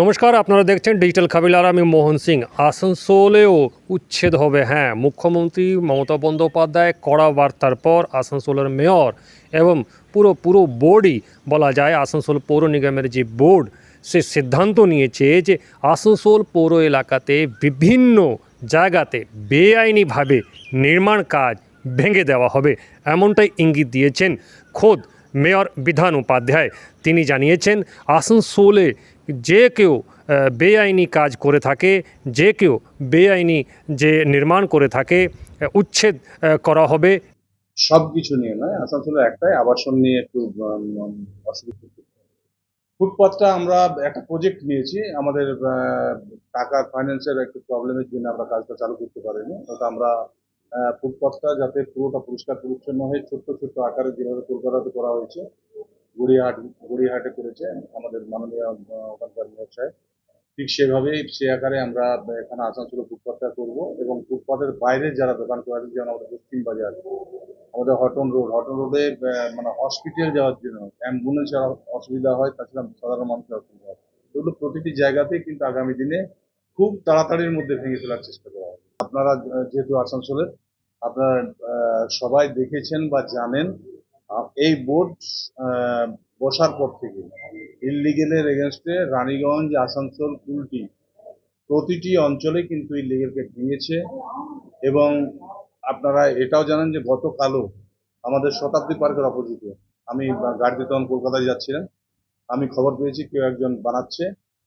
নমস্কার, আপনারা দেখছেন ডিজিটাল খাবিলার আমি মোহন সিং। আসানসোলেও উচ্ছেদ হবে হ্যাঁ। মুখ্যমন্ত্রী মমতা বন্দ্যোপাধ্যায় কড়া বার্তার পর আসানসোলের মেয়র এবং পুরো পুরো বোর্ডই বলা যায়, আসানসোল পৌর নিগমের যে বোর্ড সে সিদ্ধান্ত নিয়েছে যে আসানসোল পৌর এলাকাতে বিভিন্ন জায়গাতে বেআইনিভাবে নির্মাণ কাজ ভেঙে দেওয়া হবে। এমনটাই ইঙ্গিত দিয়েছেন খোদ মেয়র বিধান উপাধ্যায়। তিনি জানিয়েছেন, আসানসোলে যে কেউ বেআইনি কাজ করে থাকে, যে কেউ বেআইনি যে নির্মাণ করে থাকে উচ্ছেদ করা হবে। সব কিছু নিয়ে নয়, আসানসোলে একটাই, আবাসন নিয়ে একটু ফুটপাথটা আমরা একটা প্রজেক্ট নিয়েছি, আমাদের টাকা ফাইন্যান্সের একটু প্রবলেমের জন্য আমরা কাজটা চালু করতে পারিনি ওটা আমরা ফুটপাথটা যাতে পুরোটা পরিষ্কার পরিচ্ছন্ন হয়ে ছোট্ট ছোট্ট আকারে যেভাবে কলকাতাতে করা হয়েছে, গড়িয়াহাট, গড়িয়াহাটে করেছে আমাদের মাননীয় ওখানকার মেয়র সাহেব। ঠিক সেভাবেই সে আকারে আমরা এখানে আসানসোলে ফুটপাথটা করব এবং ফুটপাথের বাইরে যারা দোকান করে আছে যেমন আমাদের পশ্চিম বাজার, আমাদের হটন রোড। হটন রোডে মানে হসপিটাল যাওয়ার জন্য অ্যাম্বুলেন্সের অসুবিধা হয়, তাছাড়া সাধারণ মানুষের অসুবিধা হয়। এগুলো প্রতিটি জায়গাতেই কিন্তু আগামী দিনে খুব তাড়াতাড়ির মধ্যে ভেঙে ফেলার চেষ্টা করা আপনারা যেহেতু আসানসোলের, আপনারা সবাই দেখেছেন বা জানেন এই বোর্ড বসার পর থেকে ইললিগেলের এগেনস্টে রানীগঞ্জ, আসানসোল, কুলটি প্রতিটি অঞ্চলে কিন্তু ইললিগেলকে ভেঙেছে এবং আপনারা এটাও জানেন যে গতকালও আমাদের শতাব্দী পার্কের অপোজিটে আমি গাড়িতে তখন কলকাতায় যাচ্ছিলাম, আমি খবর পেয়েছি কেউ একজন বানাচ্ছে।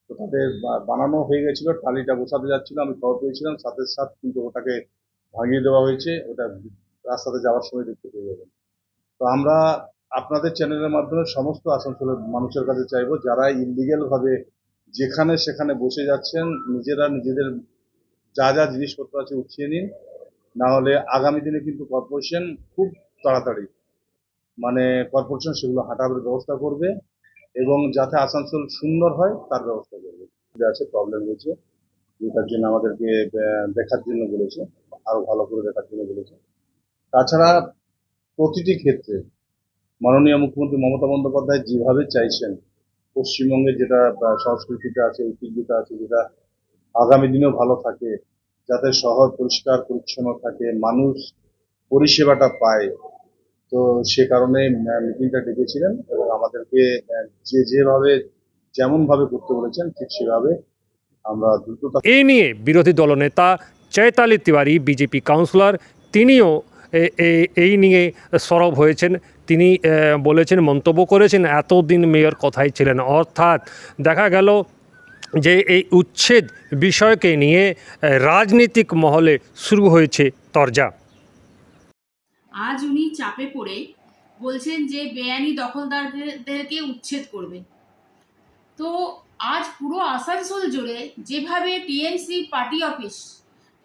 তো তাদের বানানো হয়ে গেছিল, টালিটা বসাতে যাচ্ছিল, আমি খবর পেয়েছিলাম, সাথে সাথ কিন্তু ওটাকে ভাঙিয়ে দেওয়া হয়েছে, ওটা রাস্তাতে যাওয়ার সময় দেখতে পেয়ে যাবেন। তো আমরা আপনাদের চ্যানেলের মাধ্যমে সমস্ত আসানসোলের মানুষের কাছে চাইব, যারা ইলিগেল ভাবে যেখানে সেখানে বসে যাচ্ছেন, নিজেরা নিজেদের যা যা জিনিসপত্র আছে উঠিয়ে নিন না হলে আগামী দিনে কিন্তু কর্পোরেশন খুব তাড়াতাড়ি মানে কর্পোরেশন সেগুলো হাঁটাবার ব্যবস্থা করবে। এবং যাতে আসানসোল সুন্দর হয়, তার ব্যবস্থা করবে আছে প্রবলেম হয়েছে। যেটার জন্য আমাদেরকে দেখার জন্য বলেছে, আরও ভালো করে দেখার জন্য বলেছে। তাছাড়া প্রতিটি ক্ষেত্রে মাননীয় মুখ্যমন্ত্রী মমতা বন্দ্যোপাধ্যায় যেভাবে চাইছেন, পশ্চিমবঙ্গে যেটা সংস্কৃতিটা আছে, ঐতিহ্যটা আছে, যেটা আগামী দিনেও ভালো থাকে, যাতে শহর পরিষ্কার, পরিচ্ছন্ন থাকে, মানুষ পরিষেবাটা পায় তো সে কারণে মিটিংটা ডেকেছিলেন এবং আমাদেরকে যে যেভাবে যেমন ভাবে করতে বলেছেন, ঠিক সেভাবে আমরা দ্রুততা এই নিয়ে বিরোধী দলনেতা চৈতালি তিওয়ারি, বিজেপি কাউন্সিলর, তিনিও এই নিয়ে সরব হয়েছেন। তিনি বলেছেন, মন্তব্য করেছেন, এতদিন মেয়র কথাই ছিলেন। অর্থাৎ দেখা গেল যে এই উচ্ছেদ বিষয়কে নিয়ে রাজনৈতিক মহলে শুরু হয়েছে তরজা। আজ উনি চাপে পড়ে বলছেন যে বেআইনি দখলদারদেরকে উচ্ছেদ করবেন তো আজ পুরো আসানসোল জুড়ে যেভাবে টিএমসি পার্টি অফিস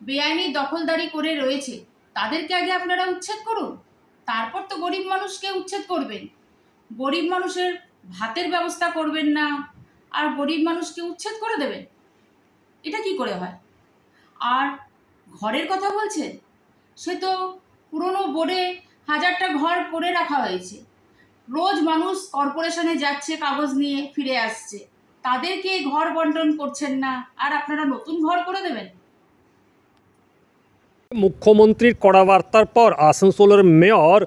বেআইনি দখলদারি করে রয়েছে, তাদেরকে আগে আপনারা উচ্ছেদ করুন, তারপর তো গরিব মানুষকে উচ্ছেদ করবেন। গরিব মানুষের ভাতের ব্যবস্থা করবেন না, আর গরিব মানুষকে উচ্ছেদ করে দেবেন। এটা কি করে হয়? আর ঘরের কথা বলছেন? সে তো পুরনো বোর্ডে হাজারটা ঘর করে রাখা হয়েছে। রোজ মানুষ কর্পোরেশনে যাচ্ছে, কাগজ নিয়ে ফিরে আসছে। তাদেরকে ঘর বন্টন করছেন না। আর আপনারা নতুন ঘর করে দেবেন? মুখ্যমন্ত্রীর কড়া বার্তার পর আসানসোলের মেয়র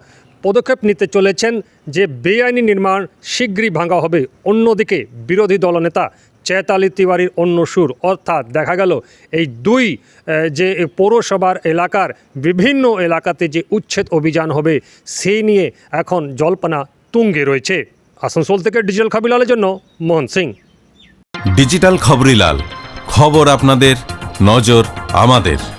পদক্ষেপ নিতে চলেছেন যে বেআইনি নির্মাণ শীঘ্রই ভাঙা হবে। অন্যদিকে বিরোধী দলনেতা চেতালি তিওয়ারির অন্য সুর। অর্থাৎ দেখা গেল এই দুই যে পৌরসভার এলাকার বিভিন্ন এলাকাতে যে উচ্ছেদ অভিযান হবে, সেই নিয়ে এখন জল্পনা তুঙ্গে রয়েছে। আসানসোল থেকে ডিজিটাল খাবিলালের জন্য মোহন সিং। ডিজিটাল খবরিলাল, খবর আপনাদের, নজর আমাদের।